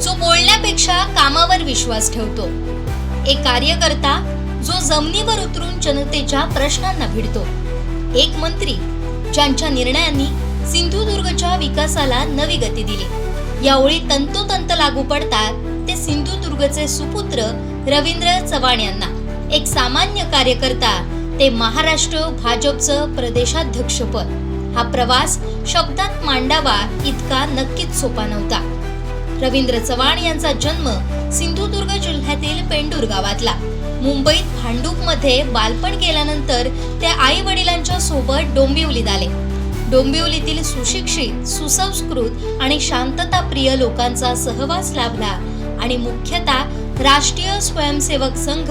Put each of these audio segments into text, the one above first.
जो बोलण्यापेक्षा कामावर विश्वास ठेवतो. एक कार्यकर्ता जो जमिनीवर उतरून जनतेच्या प्रश्नांना भिडतो. एक मंत्री ज्यांच्या निर्णयांनी सिंधुदुर्गच्या विकासाला नवी गती दिली. या ओळी तंतोतंत लागू पडतात ते सिंधुदुर्गचे सुपुत्र रवींद्र चव्हाण यांना. एक सामान्य कार्यकर्ता ते महाराष्ट्र भाजपचं प्रदेशाध्यक्षपद. हा प्रवास शब्दात मांडावा इतका नक्कीच सोपा नव्हता. रवींद्र चव्हाण यांचा जन्म सिंधुदुर्ग जिल्ह्यातील पेंडूर गावातला. मुंबईत भांडूपमध्ये बालपण केल्यानंतर ते आई वडिलांच्या सोबत डोंबिवलीत आले. डोंबिवलीतील सुशिक्षित सुसंस्कृत आणि शांतताप्रिय लोकांचा सहवास लाभला आणि मुख्यतः राष्ट्रीय स्वयंसेवक संघ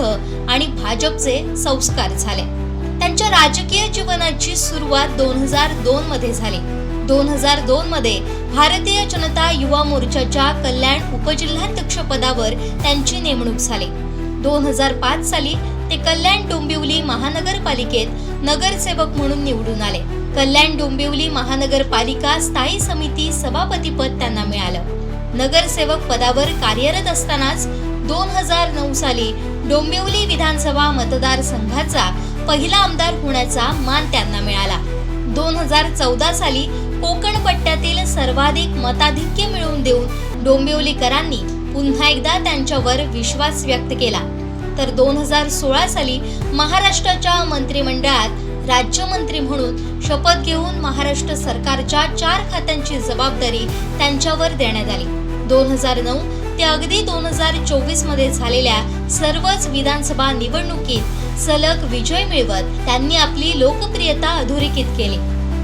आणि भाजपचे संस्कार झाले. त्यांच्या राजकीय जीवनाची सुरुवात दोन हजार दोन मध्ये झाली. दोन हजार दोन मध्ये भारतीय जनता युवा मोर्चाच्या कल्याण उपजिल्हाध्यक्ष पदावर त्यांची नेमणूक झाली. दोन हजार पाच साली ते कल्याण डोंबिवली महानगरपालिकेत नगरसेवक म्हणून निवडून आले. कल्याण डोंबिवली महानगरपालिका स्थायी समिती सभापतीपद त्यांना मिळालं. नगरसेवक पदावर कार्यरत असतानाच दोन हजार नऊ साली डोंबिवली विधानसभा मतदारसंघाचा पहिला आमदार होण्याचा मान त्यांना मिळाला. दोन हजार चौदा साली कोकण पट्ट्यातील सर्वाधिक मताधिक्य मिळवून देऊन डोंबिवलीकरांनी पुन्हा एकदा त्यांच्यावर विश्वास व्यक्त केला. तर दोन हजार सोळा साली महाराष्ट्राच्या मंत्रिमंडळात राज्यमंत्री म्हणून शपथ घेऊन महाराष्ट्र सरकारच्या चार खात्यांची जबाबदारी त्यांच्यावर देण्यात आली. दोन हजार नऊ ते अगदी दोन हजार चोवीसमध्ये झालेल्या सर्वच विधानसभा निवडणुकीत सलग विजय मिळवत त्यांनी आपली लोकप्रियता अधोरेखित केली.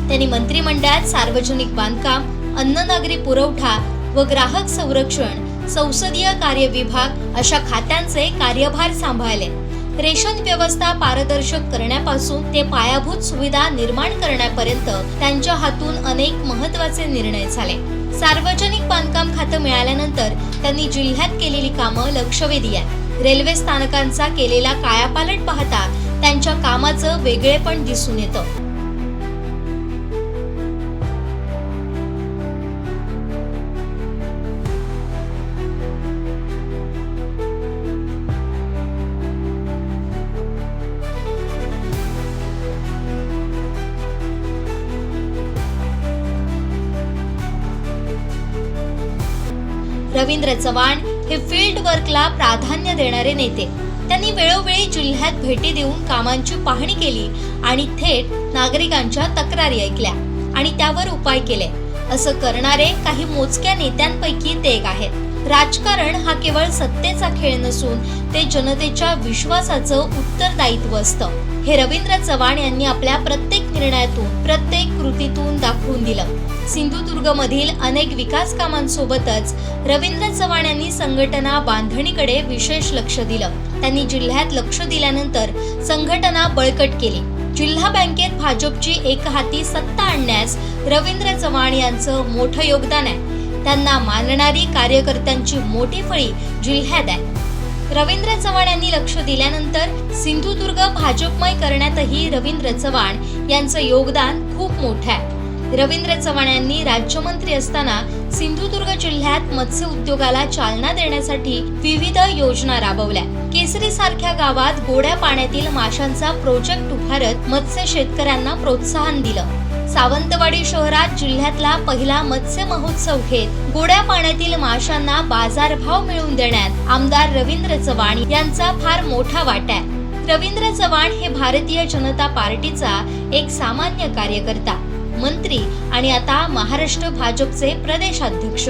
त्यांनी मंत्रिमंडळात सार्वजनिक बांधकाम अन्ननागरी पुरवठा व ग्राहक संरक्षण संसदीय कार्य विभाग अशा खात्यांचे कार्यभार सांभाळले. रेशन व्यवस्था पारदर्शक करण्यापासून ते पायाभूत सुविधा निर्माण करण्यापर्यंत त्यांच्या हातून अनेक महत्त्वाचे निर्णय झाले. सार्वजनिक बांधकाम खातं मिळाल्यानंतर त्यांनी जिल्ह्यात केलेली कामं लक्षवेधी आहेत. रेल्वे स्थानकांचा केलेला कायापालट पाहता त्यांच्या कामाचं वेगळेपण दिसून येतं. रवींद्र चव्हाण हे फील्ड वर्कला प्राधान्य देणारे नेते. त्यांनी वेळोवेळी जिल्ह्यात भेटी देऊन कामांची पाहणी केली आणि थेट नागरिकांच्या तक्रारी ऐकल्या आणि त्यावर उपाय केले. असं करणारे काही मोजक्या नेत्यांपैकी ते एक आहेत. राजकारण हा केवळ सत्तेचा खेळ नसून ते जनतेच्या विश्वासाचं उत्तरदायित्व असतं. हे रवींद्र चव्हाण यांनी आपल्या प्रत्येक निर्णयातून प्रत्येक कृतीतून दाखवून दिलं. सिंधुदुर्ग मधील अनेक विकास कामांसोबतच रवींद्र चव्हाण यांनी संघटना बांधणीकडे विशेष लक्ष दिलं. त्यांनी जिल्ह्यात लक्ष दिल्यानंतर संघटना बळकट केली. जिल्हा बँकेत भाजपची एकहाती सत्ता आणण्यास रवींद्र चव्हाण यांचं मोठं योगदान आहे. त्यांना मानणारी कार्यकर्त्यांची मोठी फळी जिल्ह्यात आहे. रवींद्र चव्हाण यांनी लक्ष दिल्यानंतर सिंधुदुर्ग भाजपमय करण्यातही रवींद्र चव्हाण यांचं योगदान खूप मोठं आहे. रवींद्र चव्हाण यांनी राज्यमंत्री असताना सिंधुदुर्ग जिल्ह्यात मत्स्य उद्योगाला चालना देण्यासाठी विविध योजना राबवल्या. केसरी सारख्या गावात गोड्या पाण्यातील माशांचा प्रोजेक्ट उभारत मत्स्य शेतकऱ्यांना प्रोत्साहन दिलं. सावंतवाडी शहरात जिल्ह्यातला पहिला मत्स्य महोत्सव घेत गोड्या पाण्यातील माशांना बाजारभाव मिळवून देण्यात आमदार रवींद्र चव्हाण यांचा फार मोठा वाटा आहे. रवींद्र चव्हाण हे भारतीय जनता पार्टीचा एक सामान्य कार्यकर्ता मंत्री आणि आता महाराष्ट्र भाजपचे प्रदेशाध्यक्ष.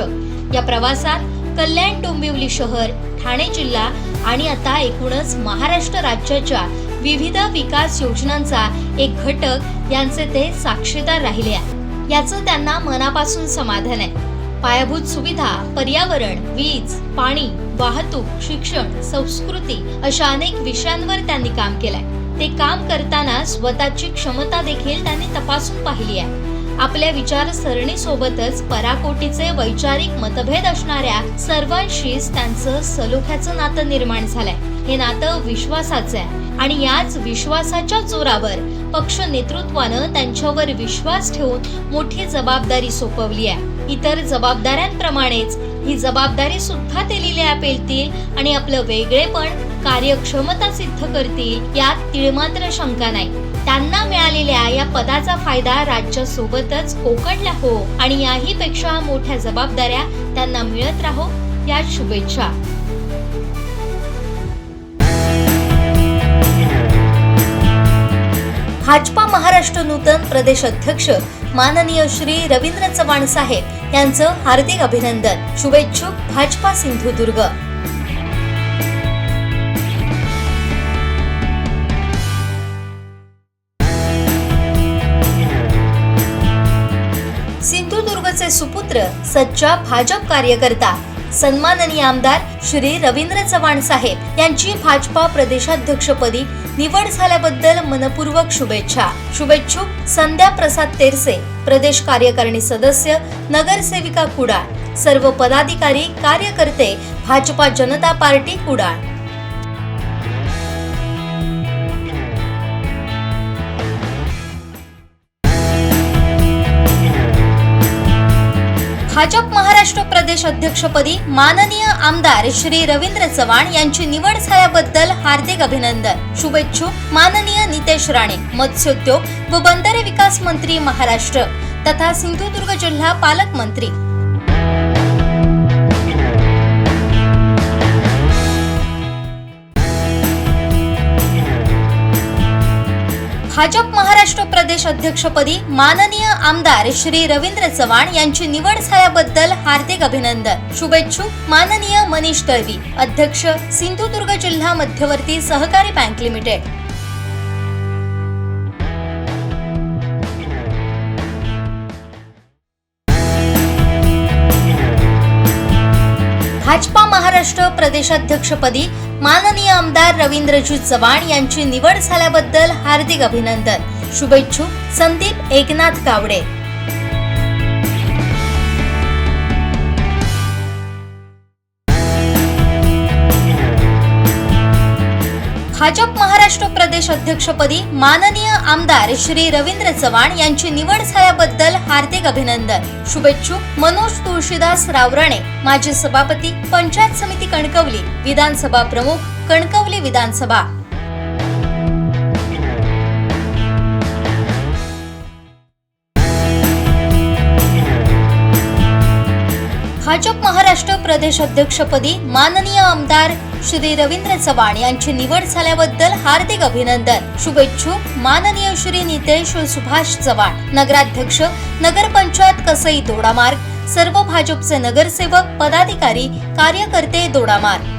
या प्रवासात कल्याण डोंबिवली शहर ठाणे जिल्हा आणि आता एकूणच महाराष्ट्र राज्याच्या विविध विकास योजनांचा एक घटक यांचे ते साक्षीदार राहिले आहे. याचं त्यांना मनापासून समाधान आहे. पायाभूत सुविधा पर्यावरण वीज पाणी वाहतूक शिक्षण संस्कृती अशा अनेक विषयांवर त्यांनी काम केलंय. ते काम करताना स्वतःची क्षमता देखील त्यांनी तपासून पाहिली आहे. आपल्या विचारसरणीसोबतच पराकोटीचे वैचारिक मतभेद असणाऱ्या सर्वांशीच त्यांचं सलोख्याचं नातं निर्माण झालंय. हे नातं विश्वासाचं आहे. आणि याच विश्वासाच्या जोरावर पक्ष नेतृत्वानं त्यांच्यावर विश्वास ठेवून मोठी जबाबदारी सोपवली आहे. इतर जबाबदाऱ्यांप्रमाणेच ही जबाबदारी सुद्धा ते लिहिल्या पेलतील आणि आपलं वेगळेपण कार्यक्षमता सिद्ध करतील यात तिळमात्र शंका नाही. त्यांना मिळालेल्या या पदाचा फायदा राज्यासोबतच कोकणला हो आणि याही पेक्षा मोठ्या जबाबदाऱ्या त्यांना मिळत राहो या शुभेच्छा. भाजपा महाराष्ट्र नूतन प्रदेश अध्यक्ष माननीय श्री रवींद्र चव्हाण साहेब यांचं हार्दिक अभिनंदन. शुभेच्छुक भाजपा सिंधुदुर्ग. सिंधुदुर्गचे सच्चा भाजप कार्यकर्ता सन्माननीय आमदार श्री रवींद्र चव्हाण साहेब यांची भाजपा प्रदेशाध्यक्षपदी निवड झाल्याबद्दल मनपूर्वक शुभेच्छा. शुभेच्छुक संध्या प्रसाद तेरसे प्रदेश कार्यकारिणी सदस्य नगरसेविका कुडाळ. सर्व पदाधिकारी कार्यकर्ते भाजपा जनता पार्टी कुडाळ. भाजप महाराष्ट्र प्रदेश अध्यक्षपदी माननीय आमदार श्री रवींद्र चव्हाण यांची निवड झाल्याबद्दल हार्दिक अभिनंदन. शुभेच्छुक माननीय नितेश राणे मत्स्योद्योग व बंदरे विकास मंत्री महाराष्ट्र तथा सिंधुदुर्ग जिल्हा पालकमंत्री भाजप महाराष्ट्र प्रदेश अध्यक्षपदी माननीय आमदार श्री रवींद्र चव्हाण यांची निवड झाल्याबद्दल हार्दिक अभिनंदन. शुभेच्छुक माननीय मनीष दळवी अध्यक्ष सिंधुदुर्ग जिल्हा मध्यवर्ती सहकारी बँक लिमिटेड. भाजपा महाराष्ट्र प्रदेशाध्यक्षपदी माननीय आमदार रवींद्रजी चव्हाण यांची निवड झाल्याबद्दल हार्दिक अभिनंदन. शुभेच्छुक संदीप एकनाथ गावडे प्रदेश अध्यक्षपदी माननीय आमदार श्री रवींद्र चव्हाण यांची निवड झाल्याबद्दल हार्दिक अभिनंदन. शुभेच्छुक मनोज तुळशीदास रावराणे माजी सभापती पंचायत समिती कणकवली विधानसभा प्रमुख कणकवली विधानसभा. भाजप महाराष्ट्र प्रदेश अध्यक्षपदी माननीय आमदार श्री रवींद्र चव्हाण यांची निवड झाल्याबद्दल हार्दिक अभिनंदन. शुभेच्छुक माननीय श्री नितेश सुभाष चव्हाण. नगराध्यक्ष नगरपंचायत कसई दोडामार्ग. सर्व भाजपचे नगरसेवक पदाधिकारी कार्यकर्ते दोडामार्ग.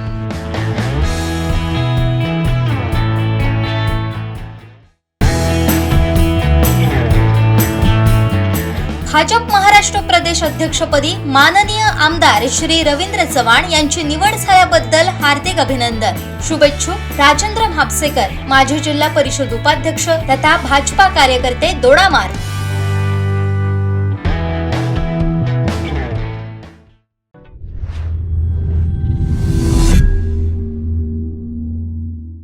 भाजप महाराष्ट्र प्रदेश अध्यक्षपदी माननीय आमदार श्री रवींद्र चव्हाण यांची निवड झाल्याबद्दल हार्दिक अभिनंदन. शुभेच्छुक राजेंद्र म्हापसेकर माजी जिल्हा परिषद उपाध्यक्ष तथा भाजपा कार्यकर्ते दोडामार्ग